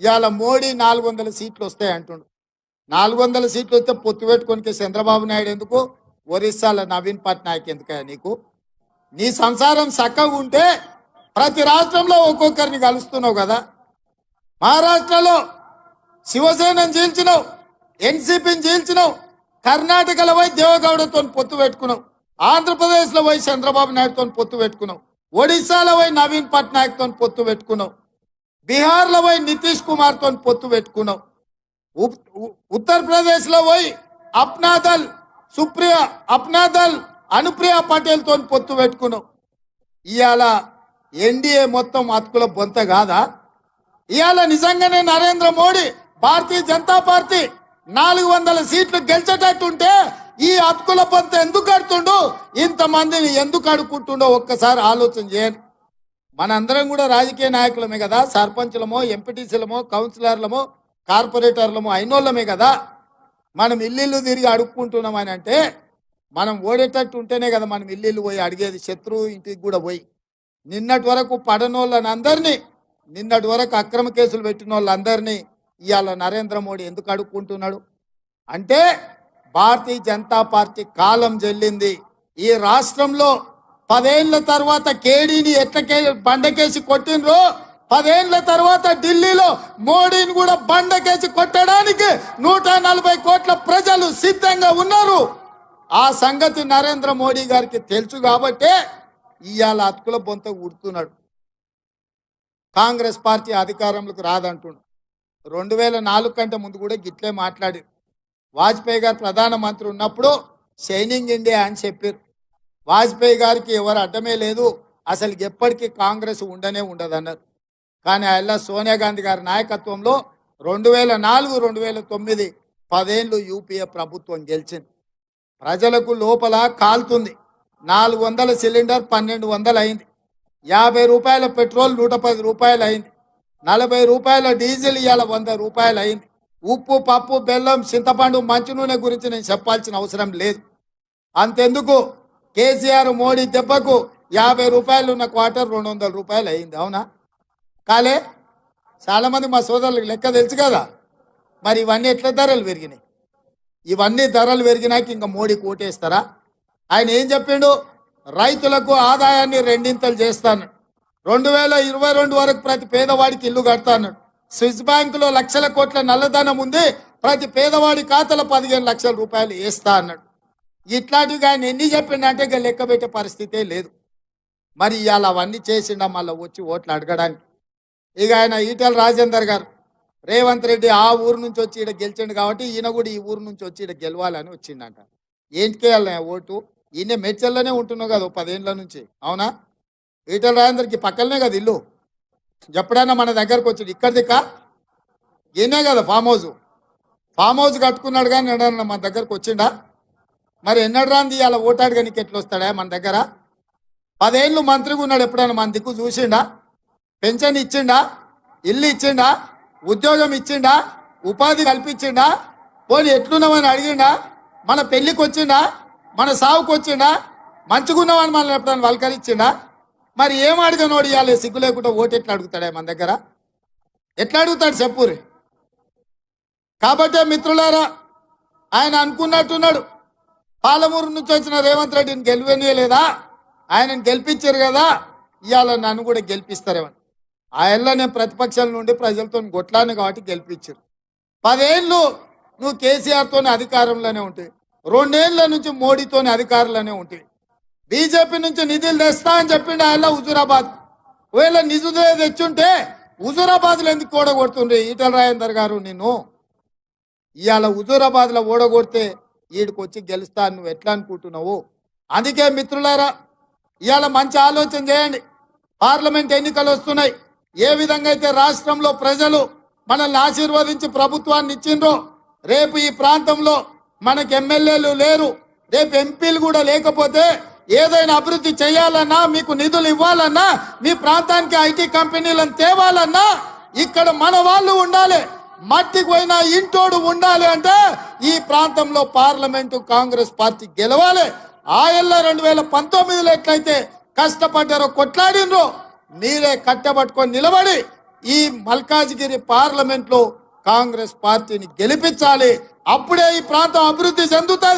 ఇవాళ మోడీ నాలుగు వందల సీట్లు వస్తాయి అంటుండు. నాలుగు వందల సీట్లు వస్తే పొత్తు పెట్టుకోనికి చంద్రబాబు నాయుడు ఎందుకు? ఒరిస్సాలో నవీన్ పట్నాయక్ ఎందుకయ్యా నీకు? నీ సంసారం చక్కగా ఉంటే ప్రతి రాష్ట్రంలో ఒక్కొక్కరిని కలుస్తున్నావు కదా. మహారాష్ట్రలో శివసేనను చీల్చినావు ఎన్సీపీని చీల్చినావు కర్ణాటకలో పోయి దేవగౌడతో పొత్తు పెట్టుకున్నావు ఆంధ్రప్రదేశ్లో పోయి చంద్రబాబు నాయుడుతో పొత్తు పెట్టుకున్నావు ఒడిశాలో పోయి నవీన్ పట్నాయక్తో పొత్తు పెట్టుకున్నావు. బీహార్లో పోయి నితీష్ కుమార్తో పొత్తు పెట్టుకున్నావు. ఉప్- ఉ- ఉత్తరప్రదేశ్లో పోయి అప్నాదల్ సుప్రియ అప్నాదల్ అనుప్రియ పటేల్తో పొత్తు పెట్టుకున్నావు. ఇవాళ ఎన్డీఏ మొత్తం అతుకుల బొంత కాదా? ఇవాళ నిజంగానే నరేంద్ర మోడీ భారతీయ జనతా పార్టీ నాలుగు వందల సీట్లు గెలిచేటట్టుంటే ఈ అతుకుల బొంత ఎందుకు కడుతుండు? ఇంతమందిని ఎందుకు అడుక్కుంటుండో ఒక్కసారి ఆలోచన చేయండి. మనందరం కూడా రాజకీయ నాయకులమే కదా. సర్పంచులమో ఎంపీటీసీలమో కౌన్సిలర్లమో కార్పొరేటర్లమో అయినోళ్ళమే కదా. మనం ఇల్లు తిరిగి అడుక్కుంటున్నాం అని అంటే మనం ఓడేటట్టు ఉంటేనే కదా మనం ఇల్లు పోయి అడిగేది. శత్రువు ఇంటికి కూడా పోయి. నిన్నటి వరకు పడనోళ్ళని అందరినీ నిన్నటి వరకు అక్రమ కేసులు పెట్టిన వాళ్ళందరినీ ఇవాళ నరేంద్ర మోడీ ఎందుకు అడుక్కుంటున్నాడు? అంటే భారతీయ జనతా పార్టీ కాలం చెల్లింది ఈ రాష్ట్రంలో పదేళ్ళ తర్వాత కేడీని ఎట్లకే బండకేసి కొట్టినరో పదేళ్ళ తర్వాత ఢిల్లీలో మోడీని కూడా బండకేసి కొట్టడానికి నూట నలభై కోట్ల ప్రజలు సిద్ధంగా ఉన్నారు. ఆ సంగతి నరేంద్ర మోడీ గారికి తెలుసు కాబట్టే ఇవాళ అతుకుల బొంత ఉడుతున్నాడు కాంగ్రెస్ పార్టీ అధికారంలోకి రాదంటుండు. రెండు వేల నాలుగు కంటే ముందు కూడా గిట్లే మాట్లాడారు వాజ్పేయి గారు ప్రధానమంత్రి ఉన్నప్పుడు షైనింగ్ ఇండియా అని చెప్పారు. వాజ్పేయి గారికి ఎవరు అడ్డమే లేదు. అసలు ఎప్పటికీ కాంగ్రెస్ ఉండనే ఉండదన్నారు. కానీ ఆయన సోనియా గాంధీ గారి నాయకత్వంలో రెండు వేల నాలుగు రెండు వేల తొమ్మిది పదేళ్ళు యూపీఏ ప్రభుత్వం గెలిచింది. ప్రజలకు లోపల కాలుతుంది. నాలుగు వందల సిలిండర్ పన్నెండు వందలు అయింది. యాభై రూపాయల పెట్రోల్ నూట పది రూపాయలు అయింది. నలభై రూపాయల డీజిల్ ఇవాళ వంద రూపాయలు అయింది. ఉప్పు పప్పు బెల్లం చింతపండు మంచి నూనె గురించి నేను చెప్పాల్సిన అవసరం లేదు. అంతెందుకు? కేసీఆర్ మోడీ దెబ్బకు యాభై రూపాయలు ఉన్న క్వార్టర్ రెండు వందల రూపాయలు అయింది అవునా? కాలే చాలామంది మా సోదరులకు లెక్క తెలుసు కదా. మరి ఇవన్నీ ఎట్లా ధరలు పెరిగినాయి? ఇవన్నీ ధరలు పెరిగినాక ఇంకా మోడీ కోటేస్తారా? ఆయన ఏం చెప్పిండు? రైతులకు ఆదాయాన్ని రెండింతలు చేస్తాను. రెండు వేల ఇరవై రెండు వరకు ప్రతి పేదవాడికి ఇల్లు కడతాను. స్విస్ బ్యాంకులో లక్షల కోట్ల నల్లధనం ఉంది. ప్రతి పేదవాడి ఖాతాలో పదిహేను లక్షల రూపాయలు వేస్తా అన్నాడు. ఇట్లాంటివి ఆయన ఎన్ని చెప్పిండంటే ఇక లెక్క పెట్టే పరిస్థితే లేదు. మరి ఇవాళ అవన్నీ చేసిండ మళ్ళీ వచ్చి ఓట్లు అడగడానికి. ఇక ఆయన ఈటెల రాజేందర్ గారు రేవంత్ రెడ్డి ఆ ఊరు నుంచి వచ్చి ఇక్కడ గెలిచిండు కాబట్టి ఈయన కూడా ఈ ఊరు నుంచి వచ్చి ఇక్కడ గెలవాలని వచ్చిండంట. ఏంటి వెళ్ళిన ఓటు? ఈయన మెడ్చల్లోనే ఉంటున్నావు కదా పదేండ్ల పదేళ్ళ నుంచి. అవునా? ఈటెల రాజేందర్కి పక్కనే కదా ఇల్లు. ఎప్పుడైనా మన దగ్గరకు వచ్చి ఇక్కడ దిక్క ఈయనే కదా ఫామ్ హౌస్. ఫామ్ హౌస్ కట్టుకున్నాడు కానీ మన దగ్గరకు వచ్చిండా? మరి ఎన్నడు రాంది ఇవాళ ఓటాడుగా ఎట్లా వస్తాడా మన దగ్గర? పదేళ్ళు మంత్రిగా ఉన్నాడు ఎప్పుడైనా మన దిక్కు చూసిండా? పెన్షన్ ఇచ్చిండా? ఇల్లు ఇచ్చిండా? ఉద్యోగం ఇచ్చిండా? ఉపాధి కల్పించిండా? పోనీ ఎట్లున్నామని అడిగిండా? మన పెళ్ళికి వచ్చిండా? మన సావుకు వచ్చిండా? మంచుకున్నామని మనల్ని ఎప్పుడైనా వలకరించిండా? మరి ఏం అడిగినోడు ఇవ్వాలి సిగ్గు లేకుండా ఓటు ఎట్లా అడుగుతాడా మన దగ్గర? ఎట్లా అడుగుతాడు చెప్పురి కాబట్టే మిత్రులారా ఆయన అనుకున్నట్టున్నాడు. పాలమూరు నుంచి వచ్చిన రేవంత్ రెడ్డిని గెలివనీయలేదా ఆయనను గెలిపించారు కదా? ఇవాళ నన్ను కూడా గెలిపిస్తారేమని ఆయనలో నేను ప్రతిపక్షాల నుండి ప్రజలతో కొట్లాను కాబట్టి గెలిపించారు. పదేళ్ళు నువ్వు కేసీఆర్తోనే అధికారంలోనే ఉంటాయి రెండేళ్ళ నుంచి మోడీతోనే అధికారంలోనే ఉంటాయి బీజేపీ నుంచి నిధులు తెస్తా అని చెప్పిండు ఆయన హుజూరాబాద్. ఒకవేళ నిధులు తెచ్చుంటే హుజూరాబాద్లో ఎందుకు ఓడగొడుతుండ్రి ఈటల రాజేందర్ గారు నిన్ను? ఇవాళ హుజూరాబాద్లో ఓడగొడితే ఈడికి వచ్చి గెలుస్తా నువ్వు ఎట్లా అనుకుంటున్నావు? అందుకే మిత్రులారా ఇవాళ మంచి ఆలోచన చేయండి. పార్లమెంట్ ఎన్నికలు వస్తున్నాయి. ఏ విధంగా అయితే రాష్ట్రంలో ప్రజలు మనల్ని ఆశీర్వదించి ప్రభుత్వాన్ని ఇచ్చిండ్రో రేపు ఈ ప్రాంతంలో మనకి ఎమ్మెల్యేలు లేరు రేపు ఎంపీలు కూడా లేకపోతే ఏదైనా అభివృద్ధి చేయాలన్నా మీకు నిధులు ఇవ్వాలన్నా మీ ప్రాంతానికి ఐటీ కంపెనీలను తేవాలన్నా ఇక్కడ మన వాళ్ళు ఉండాలి. మట్టికి పోయిన ఇంటోడు ఉండాలి అంటే ఈ ప్రాంతంలో పార్లమెంటు కాంగ్రెస్ పార్టీ గెలవాలి. ఆయల్ల రెండు వేల పంతొమ్మిదిలో ఎట్లయితే కష్టపడ్డారో కొట్లాడినరో మీరే కట్టబట్టుకొని నిలబడి ఈ మల్కాజ్గిరి పార్లమెంట్లో కాంగ్రెస్ పార్టీని గెలిపించాలి. అప్పుడే ఈ ప్రాంతం అభివృద్ధి చెందుతుంది.